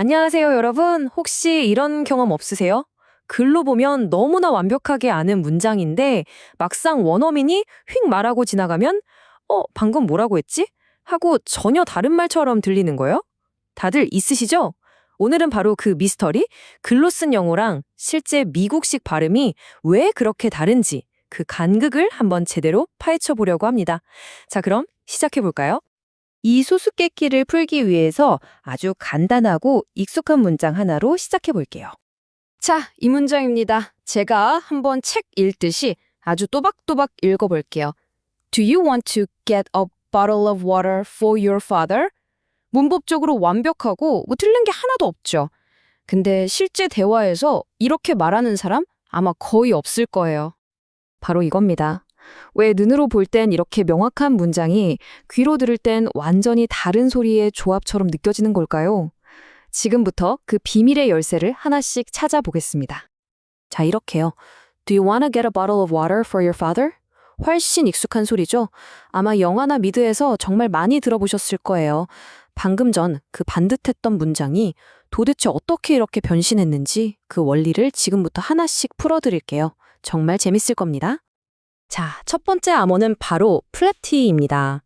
안녕하세요, 여러분. 혹시 이런 경험 없으세요? 글로 보면 너무나 완벽하게 아는 문장인데 막상 원어민이 휙 말하고 지나가면 어, 방금 뭐라고 했지? 하고 전혀 다른 말처럼 들리는 거예요? 다들 있으시죠? 오늘은 바로 그 미스터리, 글로 쓴 영어랑 실제 미국식 발음이 왜 그렇게 다른지 그 간극을 한번 제대로 파헤쳐 보려고 합니다. 자, 그럼 시작해 볼까요? 이 수수께끼를 풀기 위해서 아주 간단하고 익숙한 문장 하나로 시작해 볼게요. 자, 이 문장입니다. 제가 한번 책 읽듯이 아주 또박또박 읽어볼게요. Do you want to get a bottle of water for your father? 문법적으로 완벽하고 뭐 틀린 게 하나도 없죠. 근데 실제 대화에서 이렇게 말하는 사람 아마 거의 없을 거예요. 바로 이겁니다. 왜 눈으로 볼 땐 이렇게 명확한 문장이 귀로 들을 땐 완전히 다른 소리의 조합처럼 느껴지는 걸까요? 지금부터 그 비밀의 열쇠를 하나씩 찾아보겠습니다. 자, 이렇게요. Do you wanna get a bottle of water for your father? 훨씬 익숙한 소리죠? 아마 영화나 미드에서 정말 많이 들어보셨을 거예요. 방금 전 그 반듯했던 문장이 도대체 어떻게 이렇게 변신했는지 그 원리를 지금부터 하나씩 풀어드릴게요. 정말 재밌을 겁니다. 자, 첫 번째 암호는 바로 플래티입니다.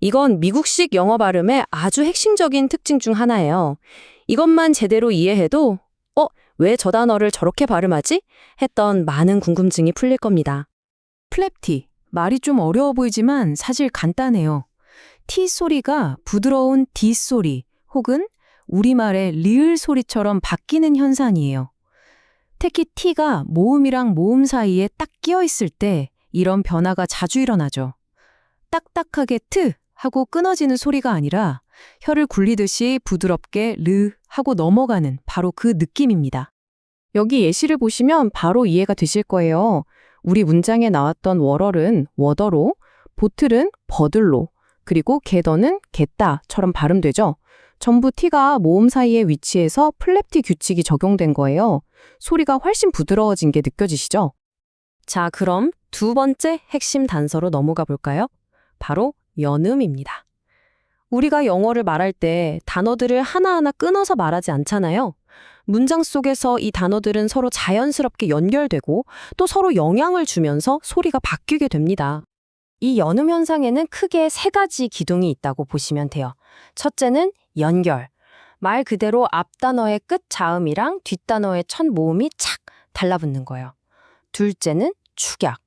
이건 미국식 영어 발음의 아주 핵심적인 특징 중 하나예요. 이것만 제대로 이해해도 어, 왜 저 단어를 저렇게 발음하지? 했던 많은 궁금증이 풀릴 겁니다. 플랩티. 말이 좀 어려워 보이지만 사실 간단해요. T 소리가 부드러운 D 소리 혹은 우리말의 리을 소리처럼 바뀌는 현상이에요. 특히 T가 모음이랑 모음 사이에 딱 끼어 있을 때 이런 변화가 자주 일어나죠. 딱딱하게 트 하고 끊어지는 소리가 아니라 혀를 굴리듯이 부드럽게 르 하고 넘어가는 바로 그 느낌입니다. 여기 예시를 보시면 바로 이해가 되실 거예요. 우리 문장에 나왔던 월얼은 워더로, 보틀은 버들로, 그리고 게더는 겠다처럼 발음되죠. 전부 T가 모음 사이에 위치해서 플랩티 규칙이 적용된 거예요. 소리가 훨씬 부드러워진 게 느껴지시죠? 자, 그럼 두 번째 핵심 단서로 넘어가 볼까요? 바로 연음입니다. 우리가 영어를 말할 때 단어들을 하나하나 끊어서 말하지 않잖아요. 문장 속에서 이 단어들은 서로 자연스럽게 연결되고 또 서로 영향을 주면서 소리가 바뀌게 됩니다. 이 연음 현상에는 크게 세 가지 기둥이 있다고 보시면 돼요. 첫째는 연결. 말 그대로 앞 단어의 끝 자음이랑 뒷 단어의 첫 모음이 착 달라붙는 거예요. 둘째는 축약.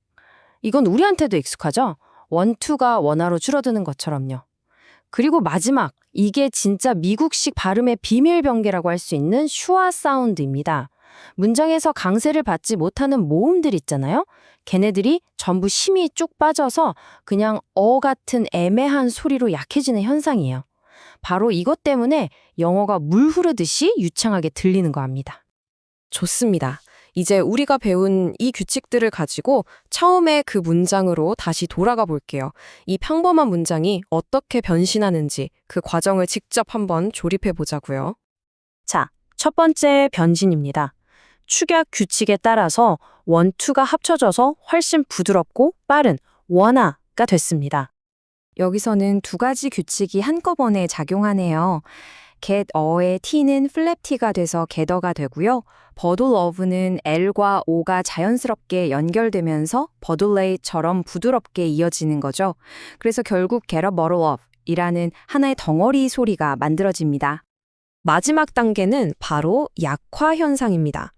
이건 우리한테도 익숙하죠? 원투가 원화로 줄어드는 것처럼요. 그리고 마지막, 이게 진짜 미국식 발음의 비밀 병개라고 할 수 있는 슈아 사운드입니다. 문장에서 강세를 받지 못하는 모음들 있잖아요? 걔네들이 전부 힘이 쭉 빠져서 그냥 어 같은 애매한 소리로 약해지는 현상이에요. 바로 이것 때문에 영어가 물 흐르듯이 유창하게 들리는 거 압니다. 좋습니다. 이제 우리가 배운 이 규칙들을 가지고 처음에 그 문장으로 다시 돌아가 볼게요. 이 평범한 문장이 어떻게 변신하는지 그 과정을 직접 한번 조립해 보자고요. 자, 첫 번째 변신입니다. 축약 규칙에 따라서 원투가 합쳐져서 훨씬 부드럽고 빠른 원화가 됐습니다. 여기서는 두 가지 규칙이 한꺼번에 작용하네요. Get 어의 t는 플랩 t가 돼서 get어가 되고요. 버돌 어브는 l과 o가 자연스럽게 연결되면서 버돌레이처럼 부드럽게 이어지는 거죠. 그래서 결국 get a bottle of 이라는 하나의 덩어리 소리가 만들어집니다. 마지막 단계는 바로 약화 현상입니다.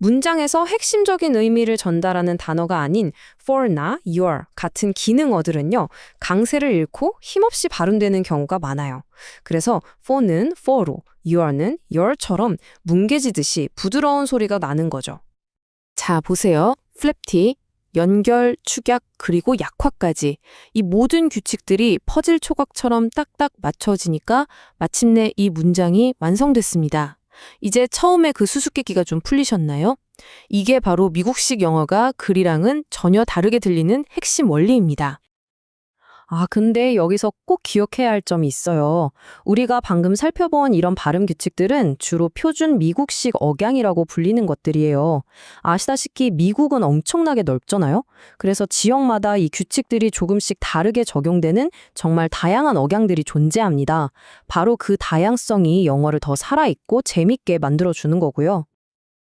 문장에서 핵심적인 의미를 전달하는 단어가 아닌 for나 your 같은 기능어들은요, 강세를 잃고 힘없이 발음되는 경우가 많아요. 그래서 for는 for로, your는 your처럼 뭉개지듯이 부드러운 소리가 나는 거죠. 자, 보세요. 플랩티, 연결, 축약, 그리고 약화까지 이 모든 규칙들이 퍼즐 초각처럼 딱딱 맞춰지니까 마침내 이 문장이 완성됐습니다. 이제 처음에 그 수수께끼가 좀 풀리셨나요? 이게 바로 미국식 영어가 글이랑은 전혀 다르게 들리는 핵심 원리입니다. 아, 근데 여기서 꼭 기억해야 할 점이 있어요. 우리가 방금 살펴본 이런 발음 규칙들은 주로 표준 미국식 억양이라고 불리는 것들이에요. 아시다시피 미국은 엄청나게 넓잖아요. 그래서 지역마다 이 규칙들이 조금씩 다르게 적용되는 정말 다양한 억양들이 존재합니다. 바로 그 다양성이 영어를 더 살아있고 재밌게 만들어주는 거고요.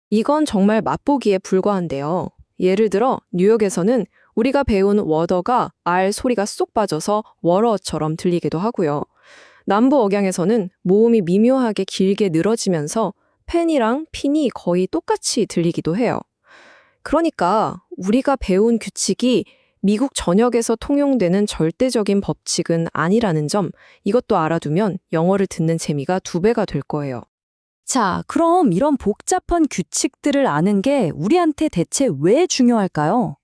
이건 정말 맛보기에 불과한데요. 예를 들어 뉴욕에서는 우리가 배운 워더가 R 소리가 쏙 빠져서 워러처럼 들리기도 하고요. 남부 억양에서는 모음이 미묘하게 길게 늘어지면서 펜이랑 핀이 거의 똑같이 들리기도 해요. 그러니까 우리가 배운 규칙이 미국 전역에서 통용되는 절대적인 법칙은 아니라는 점 이것도 알아두면 영어를 듣는 재미가 두 배가 될 거예요. 자, 그럼 이런 복잡한 규칙들을 아는 게 우리한테 대체 왜 중요할까요?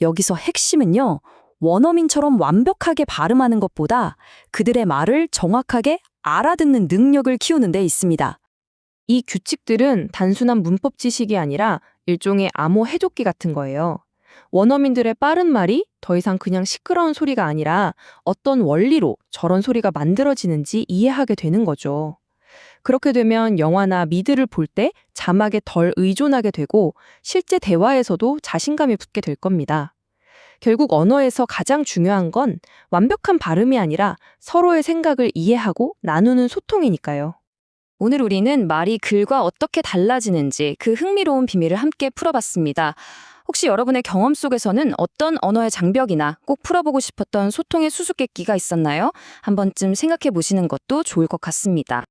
여기서 핵심은요, 원어민처럼 완벽하게 발음하는 것보다 그들의 말을 정확하게 알아듣는 능력을 키우는 데 있습니다. 이 규칙들은 단순한 문법 지식이 아니라 일종의 암호 해독기 같은 거예요. 원어민들의 빠른 말이 더 이상 그냥 시끄러운 소리가 아니라 어떤 원리로 저런 소리가 만들어지는지 이해하게 되는 거죠. 그렇게 되면 영화나 미드를 볼 때 자막에 덜 의존하게 되고 실제 대화에서도 자신감이 붙게 될 겁니다. 결국 언어에서 가장 중요한 건 완벽한 발음이 아니라 서로의 생각을 이해하고 나누는 소통이니까요. 오늘 우리는 말이 글과 어떻게 달라지는지 그 흥미로운 비밀을 함께 풀어봤습니다. 혹시 여러분의 경험 속에서는 어떤 언어의 장벽이나 꼭 풀어보고 싶었던 소통의 수수께끼가 있었나요? 한 번쯤 생각해 보시는 것도 좋을 것 같습니다.